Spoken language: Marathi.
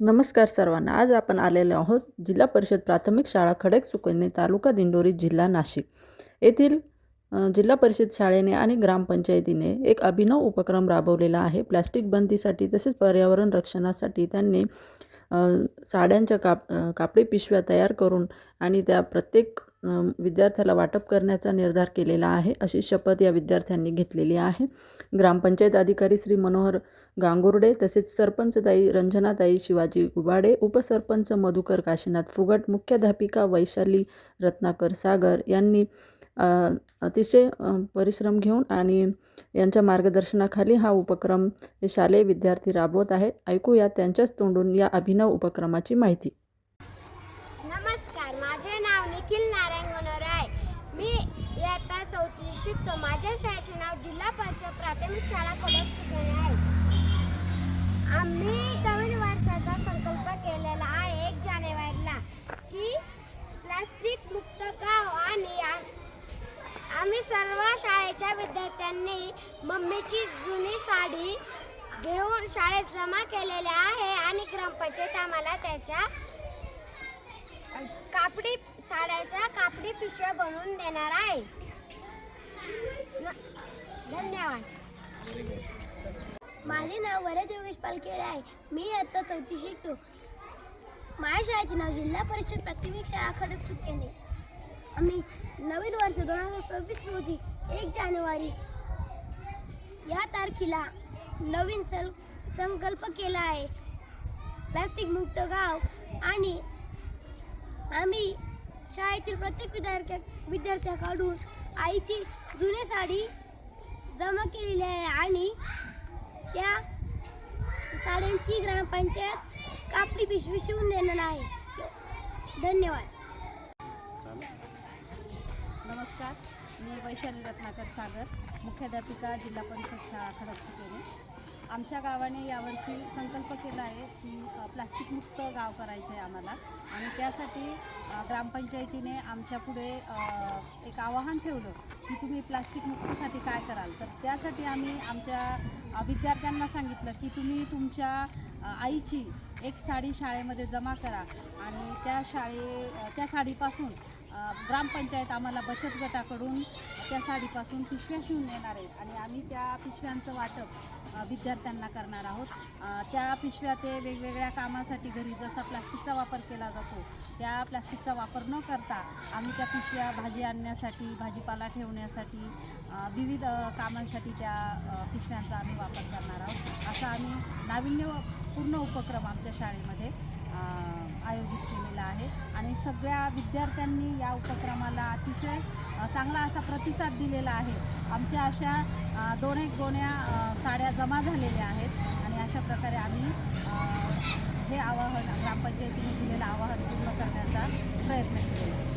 नमस्कार सर्वांना. आज आपण आलेलो आहोत जिल्हा परिषद प्राथमिक शाळा खडक सुकन्ये तालुका दिंडोरी जिल्हा नाशिक. येथील जिल्हा परिषद शाळेने आणि ग्रामपंचायतीने एक अभिनव उपक्रम राबवलेला आहे. प्लॅस्टिक बंदीसाठी तसेच पर्यावरण रक्षणासाठी त्यांनी साड्यांच्या काप कापडी पिशव्या तयार करून आणि त्या प्रत्येक विद्यार्थ्याला वाटप करण्याचा निर्धार केलेला आहे अशी शपथ या विद्यार्थ्यांनी घेतलेली आहे. ग्रामपंचायत अधिकारी श्री मनोहर गांगुर्डे तसेच सरपंचताई रंजनाताई शिवाजी गुबाडे उपसरपंच मधुकर काशीनाथ फुगट मुख्याध्यापिका वैशाली रत्नाकर सागर यांनी अतिशय परिश्रम घेऊन आणि यांच्या मार्गदर्शनाखाली हा उपक्रम हे शालेय विद्यार्थी राबवत आहेत. ऐकूया त्यांच्याच तोंडून या अभिनव उपक्रमाची माहिती. नमस्कार माझे नाव निखिल नारायण गणोरे आहे मी इयत्ता चौथी शिकतो. माझ्या शाळेचे नाव जिल्हा परिषद प्राथमिक शाळा कडक सुकणे आहे. आम्ही नवीन वर्षाचा संकल्प केलेला आहे एक जानेवारीला की प्लास्टिक मुक्त गाव आणि आम्ही सर्व शाळेच्या विद्यार्थ्यांनी मम्मीची जुनी साडी घेऊन शाळेत जमा केलेल्या आहे आणि ग्रामपंचायत आम्हाला त्याच्या कापडी साड्याच्या कापडी पिशव्या बनवून देणार आहे. धन्यवाद. माझे नाव वरद योगेश पालखेड आहे. मी आता चौथी शिकतो. माझ्या शाळेचे नाव जिल्हा परिषद प्राथमिक शाळा खडक सुकेने आम्ही नवीन वर्ष दोन हजार सव्वीस रोजी एक जानेवारी या तारखेला नवीन सल संकल्प केला आहे. प्लास्टिक मुक्त गाव आणि आम्ही शाळेतील प्रत्येक विद्यार्थ्या विद्यार्थ्याकडून आईची जुनी साडी जमा केलेली आहे आणि त्या साड्यांची ग्रामपंचायत कापडी पिशवी शिवून देणार आहे. धन्यवाद. नमस्कार. मी वैशाली रत्नाकर सागर मुख्याध्यापिका जिल्हा परिषद शाळा खडक आमच्या गावाने यावर्षी संकल्प केला आहे की प्लास्टिकमुक्त गाव करायचं आहे आम्हाला. आणि त्यासाठी ग्रामपंचायतीने आमच्या पुढे एक आवाहन ठेवलं की तुम्ही प्लास्टिकमुक्तीसाठी काय कराल? तर त्यासाठी आम्ही आमच्या विद्यार्थ्यांना सांगितलं की तुम्ही तुमच्या आईची एक साडी शाळेमध्ये जमा करा. आणि त्या शाळे त्या साडीपासून ग्रामपंचायत आम्हाला बचत गटाकडून त्या साडीपासून पिशव्या शिवून देणार आहेत आणि आम्ही त्या पिशव्यांचं वाटप विद्यार्थ्यांना करणार आहोत. त्या पिशव्या ते वेगवेगळ्या कामासाठी घरी जसा प्लास्टिकचा वापर केला जातो त्या प्लास्टिकचा वापर न करता आम्ही त्या पिशव्या भाजी आणण्यासाठी भाजीपाला ठेवण्यासाठी विविध कामांसाठी त्या पिशव्यांचा आम्ही वापर करणार आहोत. असा आम्ही नाविन्यपूर्ण उपक्रम आमच्या शाळेमध्ये आयोजित केलेला आहे. सगळ्या विद्यार्थ्यांनी या उपक्रमाला अतिशय चांगला असा प्रतिसाद दिलेला आहे. आमच्या अशा दोन एक गोण्या साड्या जमा झालेल्या आहेत आणि अशा प्रकारे आम्ही हे आवाहन ग्रामपंचायतीने दिलेलं आवाहन पूर्ण करण्याचा प्रयत्न केलेला आहे.